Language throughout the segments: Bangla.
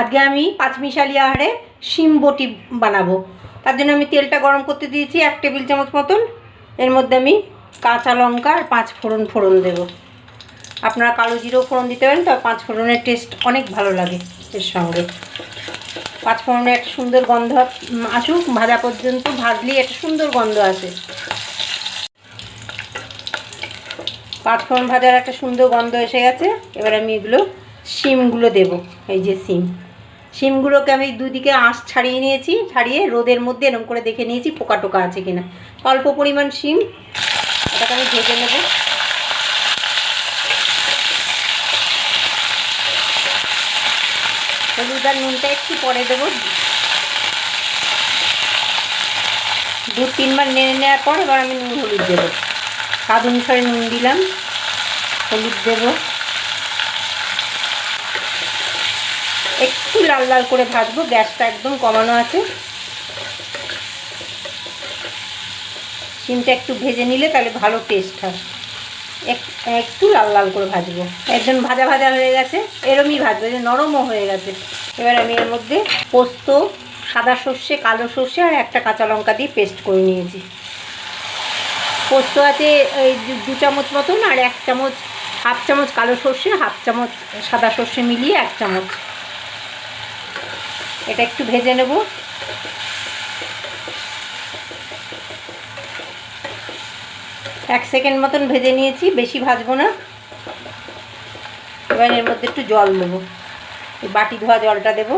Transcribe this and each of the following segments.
আজকে আমি পাঁচমিশালি আহারে শিম বটি বানাবো। তার জন্য আমি তেলটা গরম করতে দিয়েছি এক টেবিল চামচ মতন। এর মধ্যে আমি কাঁচা লঙ্কা আর পাঁচ ফোড়ন ফোড়ন দেবো। আপনারা কালো জিরেও ফোড়ন দিতে পারেন, তবে পাঁচ ফোড়নের টেস্ট অনেক ভালো লাগে এর সঙ্গে। পাঁচ ফোড়নের একটা সুন্দর গন্ধ আসুক, ভাজা পর্যন্ত ভাজলেই একটা সুন্দর গন্ধ আসে। পাঁচ ফোড়ন ভাজার একটা সুন্দর গন্ধ এসে গেছে। এবার আমি এগুলো শিমগুলো দেব, এই যে শিম। শিমগুলোকে আমি দুদিকে আঁশ ছাড়িয়ে নিয়েছি, ছাড়িয়ে রোদের মধ্যে এরকম করে দেখে নিয়েছি পোকা টোকা আছে কিনা। অল্প পরিমাণ শিম, এটাকে আমি ভেজে নেব। হলুদ আর নুনটা একটু পরে দেবো। দু তিনবার নেড়ে নেওয়ার পর এবার আমি নুন হলুদ দেবো। স্বাদ অনুসারে নুন দিলাম, হলুদ দেব। একটু লাল লাল করে ভাজবো, গ্যাসটা একদম কমানো আছে। শিমটা একটু ভেজে নিলে তাহলে ভালো টেস্ট হয়। এক- একটু লাল লাল করে ভাজবো। একদম ভাজা ভাজা হয়ে গেছে, এরমই ভাজবো যে নরমও হয়ে গেছে। এবার আমি এর মধ্যে পোস্ত, সাদা সর্ষে, কালো সর্ষে আর একটা কাঁচা লঙ্কা দিয়ে পেস্ট করে নিয়েছি। পোস্ত আছে এই দু চামচ মতন আর এক চামচ, হাফ চামচ কালো সর্ষে, হাফ চামচ সাদা সর্ষে মিলিয়ে এক চামচ। এটা একটু ভেজে নেব। এক সেকেন্ড মতন ভেজে নিয়েছি, বেশি ভাজবো না। এবার এর মধ্যে একটু জল দেবো বাটি ধোয়া জলটা দেবো।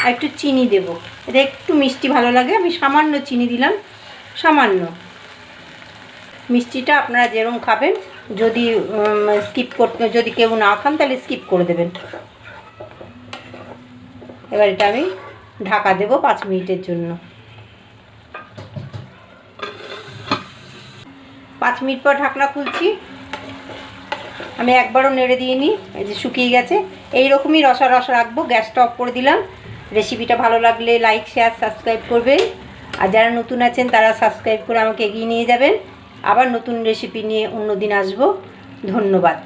আর একটু চিনি দেবো। এটা একটু মিষ্টি ভালো লাগে। আমি সামান্য চিনি দিলাম। সামান্য। মিষ্টিটা আপনারা যেরকম খাবেন, যদি স্কিপ করতে যদি কেউ না খান, তাহলে স্কিপ করে দেবেন। এবার এটা আমি ঢাকা দেবো পাঁচ মিনিটের জন্য। পাঁচ মিনিট পর ঢাকনা খুলছি। আমি একবারও নেড়ে দিইনি, এই যে শুকিয়ে গেছে। এই রকমই রসা রসা রাখব গ্যাসটা অফ করে দিলাম। রেসিপিটা ভালো লাগলে লাইক, শেয়ার, সাবস্ক্রাইব করবেন। আর যারা নতুন আছেন, তারা সাবস্ক্রাইব করে আমাকে এগিয়ে নিয়ে যাবেন। আবার নতুন রেসিপি নিয়ে অন্য দিন আসব। ধন্যবাদ।